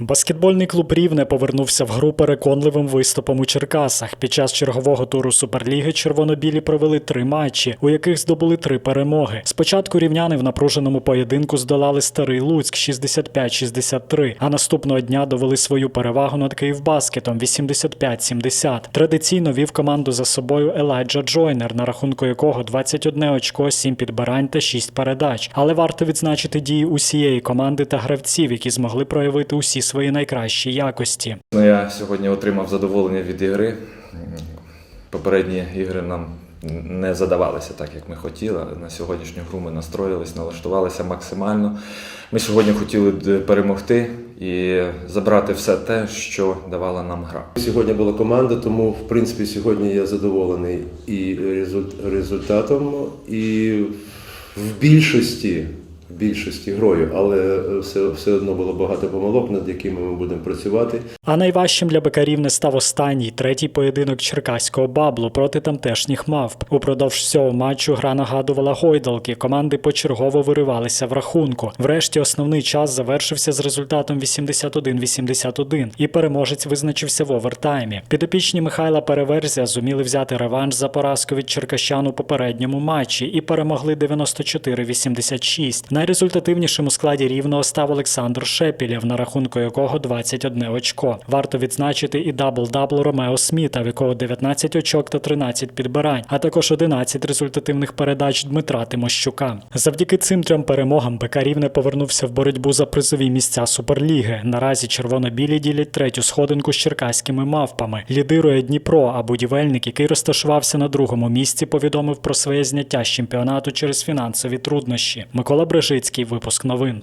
Баскетбольний клуб Рівне повернувся в гру переконливим виступом у Черкасах. Під час чергового туру Суперліги червоно-білі провели три матчі, у яких здобули три перемоги. Спочатку рівняни в напруженому поєдинку здолали старий Луцьк 65-63, а наступного дня довели свою перевагу над Київбаскетом 85-70. Традиційно вів команду за собою Елайджа Джойнер, на рахунку якого 21 очко, 7 підбирань та 6 передач. Але варто відзначити дії усієї команди та гравців, які змогли проявити усі свої найкращі якості. Ну, я сьогодні отримав задоволення від ігри. Попередні ігри нам не задавалися так, як ми хотіли. На сьогоднішню гру ми настроїлись, налаштувалися максимально. Ми сьогодні хотіли перемогти і забрати все те, що давала нам гра. Сьогодні була команда, тому в принципі сьогодні я задоволений і результатом, і в більшості, більшості грою, але все, все одно було багато помилок, над якими ми будемо працювати. А найважчим для бекарів не став останній третій поєдинок черкаського баблу проти тамтешніх мавп. Упродовж всього матчу гра нагадувала гойдалки. Команди почергово виривалися в рахунку. Врешті основний час завершився з результатом 81-81, і переможець визначився в овертаймі. Підопічні Михайла Переверзя зуміли взяти реванш за поразку від черкащан у попередньому матчі і перемогли 94-86. Найрезультативнішим у складі рівного став Олександр Шепілєв, на рахунку якого 21 очко. Варто відзначити і дабл-дабл Ромео Сміта, в якого 19 очок та 13 підбирань, а також 11 результативних передач Дмитра Тимощука. Завдяки цим трьом перемогам БК Рівне повернувся в боротьбу за призові місця Суперліги. Наразі червоно-білі ділять третю сходинку з черкаськими мавпами. Лідирує Дніпро, а будівельник, який розташувався на другому місці, повідомив про своє зняття з чемпіонату через фінансові труднощі. Микола Брежицький, випуск новин.